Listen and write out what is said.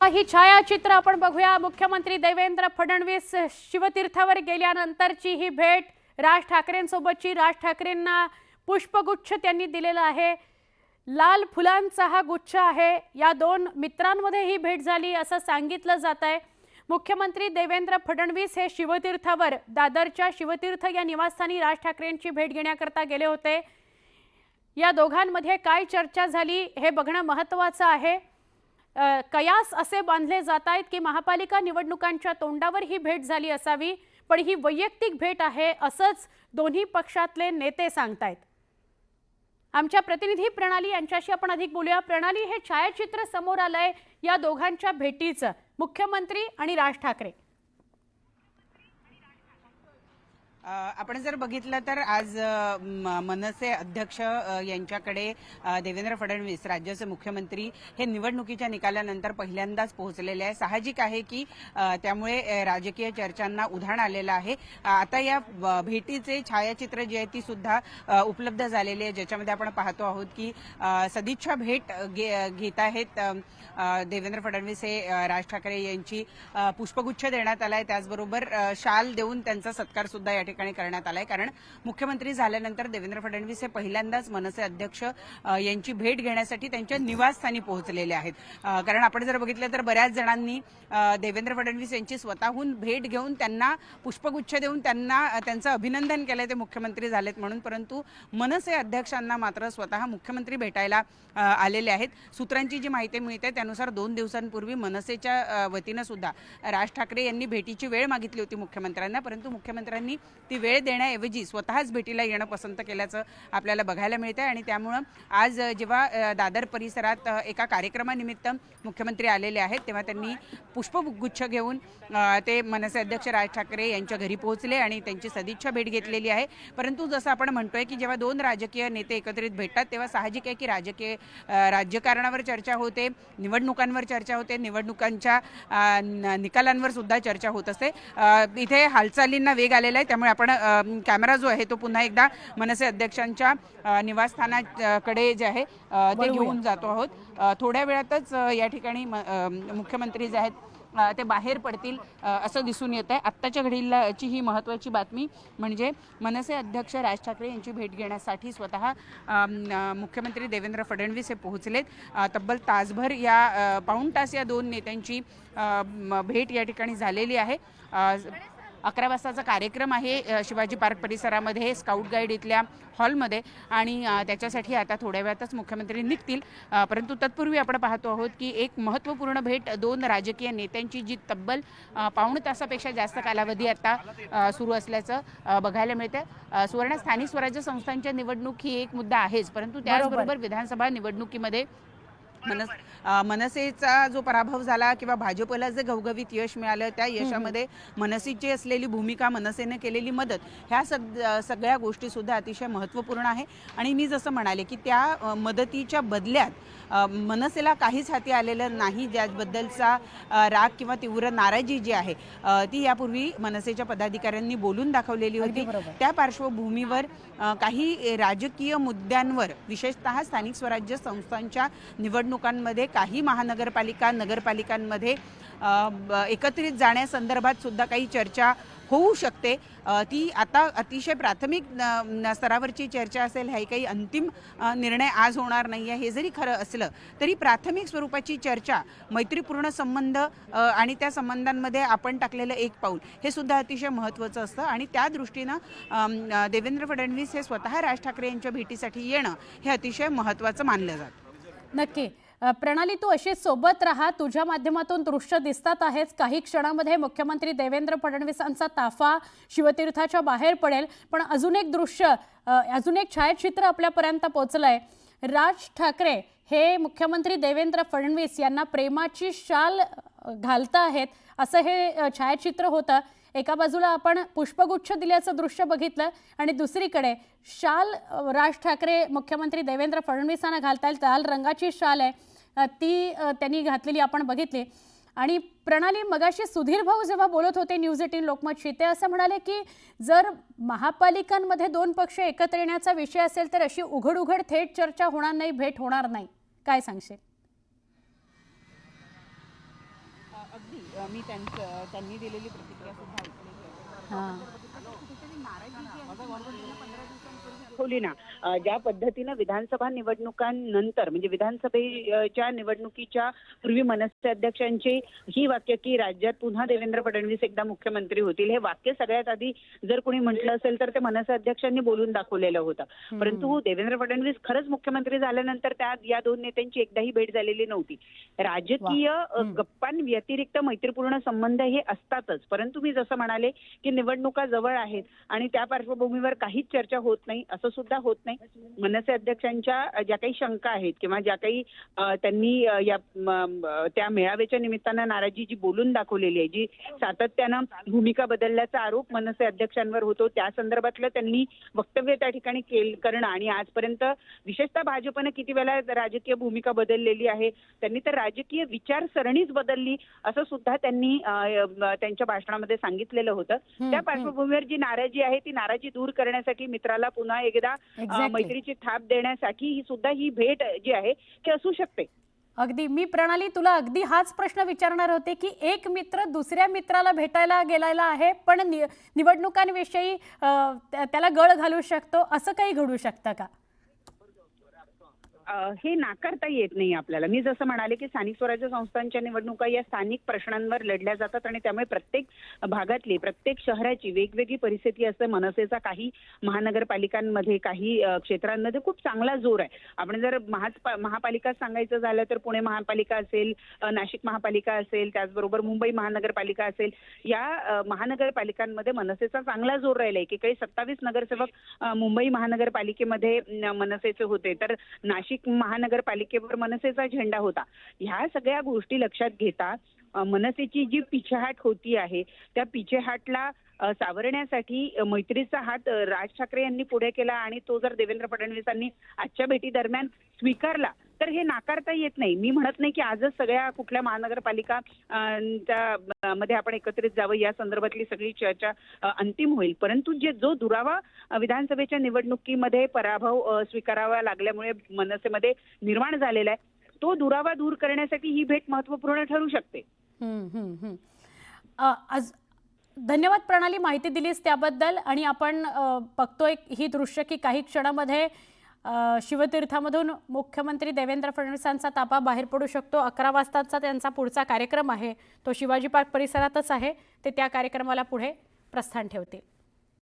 ही छायाचित्र आपण बघूया. मुख्यमंत्री देवेंद्र फडणवीस शिवतीर्थावर गेल्यानंतरची ही भेट राज ठाकरेंसोबतची. राज ठाकरेंना पुष्पगुच्छ त्यांनी दिलेला आहे. लाल फुलांचा हा गुच्छ आहे. या दोन मित्रांमध्ये ही भेट झाली असं सांगितलं जात आहे. मुख्यमंत्री देवेंद्र फडणवीस हे शिवतीर्थावर दादरच्या शिवतीर्थ या निवासस्थानी राज ठाकरेंची भेट घेण्याकरता गेले होते. या दोघांमध्ये काय चर्चा झाली हे बघणं महत्त्वाचं आहे. कयास असे बांधले जात आहेत की महापालिका निवडणुकांच्या तोंडावर ही भेट झाली असावी पण ही वैयक्तिक भेट आहे असंच दोन्ही पक्षातले नेते सांगतायत. आमच्या प्रतिनिधी प्रणाली यांच्याशी आपण अधिक बोलूया. प्रणाली हे छायाचित्र समोर आलंय या दोघांच्या भेटीचं. मुख्यमंत्री आणि राज ठाकरे. आपण जर बघितलं तर आज मनसे अध्यक्ष यांच्याकडे देवेंद्र फडणवीस राज्याचे मुख्यमंत्री हे निवडणुकीच्या निकालानंतर पहिल्यांदाच पोहोचलेले आहे. साहजिक आहे की त्यामुळे राजकीय चर्चांना उधाण आलेलं आहे. आता या भेटीचे छायाचित्र जे आहे ती सुद्धा उपलब्ध झालेली आहे. ज्याच्यामध्ये आपण पाहतो आहोत की सदिच्छा भेट घेत आहेत देवेंद्र फडणवीस हे राज ठाकरे यांची पुष्पगुच्छ देण्यात आलाय त्याचबरोबर शाल देऊन त्यांचा सत्कार सुद्धा या ठिकाणी करण्यात आलाय. कारण मुख्यमंत्री झाल्यानंतर देवेंद्र फडणवीस हे पहिल्यांदाच मनसे अध्यक्ष यांची भेट घेण्यासाठी त्यांच्या निवासस्थानी पोहोचलेले आहेत. कारण आपण जर बघितलं तर बऱ्याच जणांनी देवेंद्र फडणवीस यांची स्वतःहून भेट घेऊन त्यांना पुष्पगुच्छ देऊन त्यांना त्यांचं अभिनंदन केलंय ते मुख्यमंत्री झालेत म्हणून. परंतु मनसे अध्यक्षांना मात्र स्वतः मुख्यमंत्री भेटायला आलेले आहेत. सूत्रांची जी माहिती मिळते त्यानुसार दोन दिवसांपूर्वी मनसेच्या वतीनं सुद्धा राज ठाकरे यांनी भेटीची वेळ मागितली होती मुख्यमंत्र्यांना. परंतु मुख्यमंत्र्यांनी ती वेळ देण्याऐवजी स्वतःच भेटीला येणं पसंत केल्याचं आपल्याला बघायला मिळतंय आणि त्यामुळं आज जेव्हा दादर परिसरात एका कार्यक्रमानिमित्त मुख्यमंत्री आलेले आहेत तेव्हा त्यांनी पुष्पगुच्छ घेऊन ते मनसे अध्यक्ष राज ठाकरे यांच्या घरी पोहोचले आणि त्यांची सदिच्छा भेट घेतलेली आहे. परंतु जसं आपण म्हणतोय की जेव्हा दोन राजकीय नेते एकत्रित भेटतात तेव्हा साहजिक आहे की राजकीय राज्यकारणावर चर्चा होते निवडणुकांवर चर्चा होते निवडणुकांच्या न- निकालांवर सुद्धा चर्चा होत असते. इथे हालचालींना वेग आलेला आहे त्यामुळे आपण अ, कॅमेरा जो आहे तो पुन्हा एकदा मनसे अध्यक्षांच्या निवासस्थानाकडे जे आहे ते घेऊन जातो आहोत. थोड्या वेळातच या ठिकाणी मुख्यमंत्री जे आहेत ते बाहेर पडतील असं दिसून येत आहे आत्ताच्या घडीलाची ही महत्त्वाची बातमी म्हणजे मनसे अध्यक्ष राज ठाकरे यांची भेट घेण्यासाठी स्वतः मुख्यमंत्री देवेंद्र फडणवीस हे पोहोचलेत. तब्बल तासभर या पाऊण तास या दोन नेत्यांची भेट या ठिकाणी झालेली आहे. अकरा वाजताचा कार्यक्रम आहे शिवाजी पार्क परिसरामध्ये स्काउट गाईड इथल्या हॉलमध्ये आणि त्याच्यासाठी आता थोड्या वेळातच मुख्यमंत्री निघतील. परंतु तत्पूर्वी आपण पाहतो आहोत की एक महत्त्वपूर्ण भेट दोन राजकीय नेत्यांची जी तब्बल पाऊण तासापेक्षा जास्त कालावधी आता सुरू असल्याचं बघायला मिळतं सुवर्ण स्थानिक स्वराज्य संस्थांच्या निवडणूक ही एक मुद्दा आहेच परंतु त्याचबरोबर विधानसभा निवडणुकीमध्ये मनस मनसेचा जो पराभव झाला किंवा भाजपला जे घवघवीत यश मिळालं त्या यशामध्ये मनसेची असलेली भूमिका मनसेने केलेली मदत ह्या सग सगळ्या गोष्टी सुद्धा अतिशय महत्त्वपूर्ण आहे. आणि मी जसं म्हणाले की त्या मदतीच्या बदल्यात मनसेला काहीच हाती आलेलं नाही ज्याबद्दलचा राग किंवा तीव्र नाराजी जी आहे ती यापूर्वी मनसेच्या पदाधिकाऱ्यांनी बोलून दाखवलेली होती. त्या पार्श्वभूमीवर काही राजकीय मुद्द्यांवर विशेषतः स्थानिक स्वराज्य संस्थांच्या निवडणुकांमध्ये काही महानगरपालिका नगरपालिकांमध्ये ब- एकत्रित जाण्यासंदर्भात सुद्धा काही चर्चा होऊ शकते. ती आता अतिशय प्राथमिक स्तरावरची चर्चा असेल हे काही अंतिम निर्णय आज होणार नाही आहे. हे जरी खरं असलं तरी प्राथमिक स्वरूपाची चर्चा मैत्रीपूर्ण संबंध आणि त्या संबंधांमध्ये आपण टाकलेलं एक पाऊल हे सुद्धा अतिशय महत्त्वाचं असतं. आणि त्या दृष्टीनं देवेंद्र फडणवीस हे स्वतः राज ठाकरे यांच्या भेटीसाठी येणं हे अतिशय महत्त्वाचं मानलं जातं. नक्की. प्रणाली तू अशीच सोबत राहा. तुझ्या माध्यमातून दृश्य दिसतात आहेच काही क्षणामध्ये मुख्यमंत्री देवेंद्र फडणवीसांचा ताफा शिवतीर्थाच्या बाहेर पडेल. पण अजून एक दृश्य अजून एक छायाचित्र आपल्यापर्यंत पोहोचलंय राज ठाकरे हे मुख्यमंत्री देवेंद्र फडणवीस यांना प्रेमाची शाल घालता आहेत. असं हे छायाचित्र होतं. एका बाजूला आपण पुष्पगुच्छ दिल्याचं दृश्य बघितलं आणि दुसरीकडे शाल राज ठाकरे मुख्यमंत्री देवेंद्र फडणवीसांना घालतायत लाल रंगाची शाल आहे. ती त्यांनी घातलेली आपण बघितली. आणि प्रणाली मगाशी सुधीर भाऊ जेव्हा बोलत होते न्यूज एटीन लोकमतशी ते असं म्हणाले की जर महापालिकांमध्ये दोन पक्ष एकत्र येण्याचा विषय असेल तर अशी उघड उघड थेट चर्चा होणार नाही भेट होणार नाही. काय सांगशील अगदी अ, मी त्यांचं त्यांनी दिलेली प्रतिक्रिया सुद्धा ऐकलेली आहे. हां. नाराजी दाखवली ना ज्या पद्धतीनं विधानसभा निवडणुकांनंतर म्हणजे विधानसभेच्या निवडणुकीच्या पूर्वी मनसे अध्यक्षांची ही वाक्य की राज्यात पुन्हा देवेंद्र फडणवीस एकदा मुख्यमंत्री होतील हे वाक्य सगळ्यात आधी जर कोणी म्हटलं असेल तर ते मनसे अध्यक्षांनी बोलून दाखवलेलं होतं. परंतु देवेंद्र फडणवीस खरंच मुख्यमंत्री झाल्यानंतर त्या या दोन नेत्यांची एकदाही भेट झालेली नव्हती. राजकीय. गप्पांव्यतिरिक्त मैत्रीपूर्ण संबंध हे असतातच. परंतु मी जसं म्हणाले की निवडणुका जवळ आहेत आणि त्या पार्श्वभूमीवर काहीच चर्चा होत नाही असं सुद्धा होत नाही. मनसे अध्यक्षांच्या ज्या काही शंका आहेत किंवा ज्या काही त्यांनी या त्या मेळाव्याच्या निमित्तानं नाराजी जी बोलून दाखवलेली आहे जी सातत्यानं भूमिका बदलल्याचा आरोप मनसे अध्यक्षांवर होतो. त्या संदर्भातलं त्यांनी वक्तव्य त्या ठिकाणी केल करणं आणि आजपर्यंत विशेषतः भाजपनं किती वेळा राजकीय भूमिका बदललेली आहे त्यांनी तर राजकीय विचारसरणीच बदलली असं सुद्धा त्यांनी त्यांच्या भाषणामध्ये सांगितलेलं होतं. त्या. पार्श्वभूमीवर जी नाराजी आहे ती नाराजी दूर करण्यासाठी मित्राला पुन्हा एकदा Exactly. मैत्रीची थाप देण्यासाठी ही सुद्धा ही भेट जी आहे ती असू शकते. अगदी. मी प्रणाली तुला अगदी हाच प्रश्न विचारणार होते की एक मित्र दुसऱ्या मित्राला भेटायला गेलेला आहे पण नि निवडणुकांविषयी त्याला गळ घालू शकतो असं काही घडू शकतं का? हे नाकारता येत नाही आपल्याला. मी जसं म्हणाले की स्थानिक स्वराज्य संस्थांच्या निवडणुका या स्थानिक प्रश्नांवर लढल्या जातात आणि त्यामुळे प्रत्येक भागातली प्रत्येक शहराची वेगवेगळी परिस्थिती असते. मनसेचा काही महानगरपालिकांमध्ये काही क्षेत्रांमध्ये खूप चांगला जोर आहे. आपण जर महाच महापालिका सांगायचं झालं तर पुणे महापालिका असेल नाशिक महापालिका असेल त्याचबरोबर मुंबई महानगरपालिका असेल या महानगरपालिकांमध्ये मनसेचा चांगला जोर राहिला एकेकाळी सत्तावीस नगरसेवक मुंबई महानगरपालिकेमध्ये मनसेचे होते. तर नाशिक महानगरपालिकेवर मनसेचा झेंडा होता. ह्या सगळ्या गोष्टी लक्षात घेता मनसेची जी पिछेहाट होती आहे त्या पिछेहाटला सावरण्यासाठी मैत्रीचा हात राज ठाकरे यांनी पुढे केला आणि तो जर देवेंद्र फडणवीसांनी आजच्या भेटी दरम्यान स्वीकारला तर हे नाकारता येत नाही. मी म्हणत नाही की आजच सगळ्या कुठल्या महानगरपालिका च्या, मध्ये आपण एकत्रित जावं. या संदर्भातली सगळी चर्चा अंतिम होईल. परंतु जे जो दुरावा विधानसभेच्या निवडणुकीमध्ये पराभव स्वीकारावा लागल्यामुळे मनसेमध्ये निर्माण झालेला आहे तो दुरावा दूर करण्यासाठी ही भेट महत्त्वपूर्ण ठरू शकते. आज धन्यवाद प्रणाली माहिती दिलीस त्याबद्दल आणि आपण बघतोय ही दृश्य की काही क्षणामध्ये शिवतीर्थामधून मुख्यमंत्री देवेंद्र फडणवीसांचा ताबा बाहेर पडू शकतो. अकरा वाजताचा त्यांचा पुढचा कार्यक्रम आहे. तो शिवाजी पार्क परिसरातच आहे. ते त्या कार्यक्रमाला पुढे प्रस्थान ठेवतील.